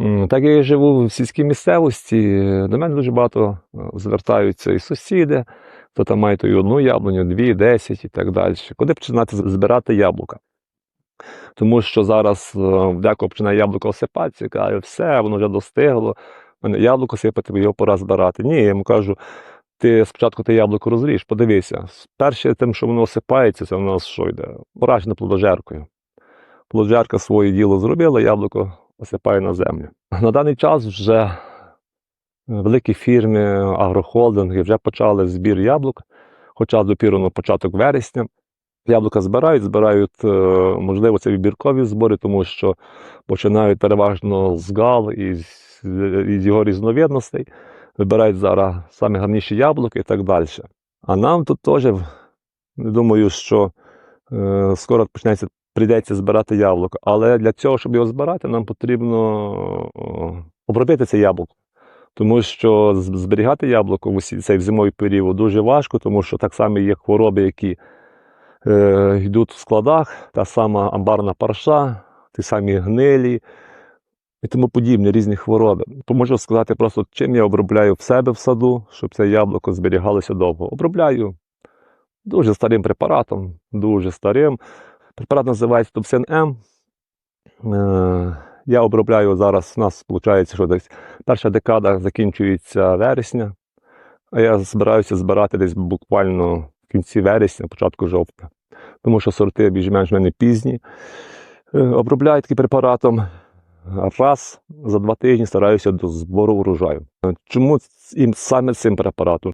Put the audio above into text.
Так як я живу в сільській місцевості, до мене дуже багато е, звертаються і сусіди, хто там має то і одну яблуню, дві, десять і так далі. Куди починати збирати яблука? Тому що зараз е, декого починає яблуко осипатися, каже, все, воно вже достигло, мене яблуко сипати, його пора збирати. Ні, я йому кажу, ти спочатку те яблуко розріж, подивися. Перше тим, що воно осипається, це в нас що йде? Поражена плодожеркою. Плодожерка своє діло зробила, яблуко осипає на землю. На даний час вже великі фірми, агрохолдинги вже почали збір яблук, хоча допірно початок вересня. Яблука збирають, збирають, е, можливо, це вибіркові збори, тому що починають переважно з гал і з, із його різновидностей. Вибирають зараз самі гарніші яблуки і так далі. А нам тут теж, думаю, що е, скоро почнеться, прийдеться збирати яблуко. Але для цього, щоб його збирати, нам потрібно обробити це яблуко. Тому що зберігати яблуко в цей зимовий період дуже важко, тому що так само є хвороби, які е, йдуть в складах, та сама амбарна парша, ті самі гнилі і тому подібні різні хвороби. То можу сказати просто, чим я обробляю в себе в саду, щоб це яблуко зберігалося довго. Обробляю дуже старим препаратом, дуже старим. Препарат називається Топсин М. Е, я обробляю зараз, у нас виходить, що десь перша декада закінчується вересня, а я збираюся збирати десь буквально в кінці вересня, початку жовтня. Тому що сорти більш-менш мене пізні. Е, Обробляю таким препаратом раз за два тижні стараюся до збору урожаю. Е, Чому саме цим препаратом?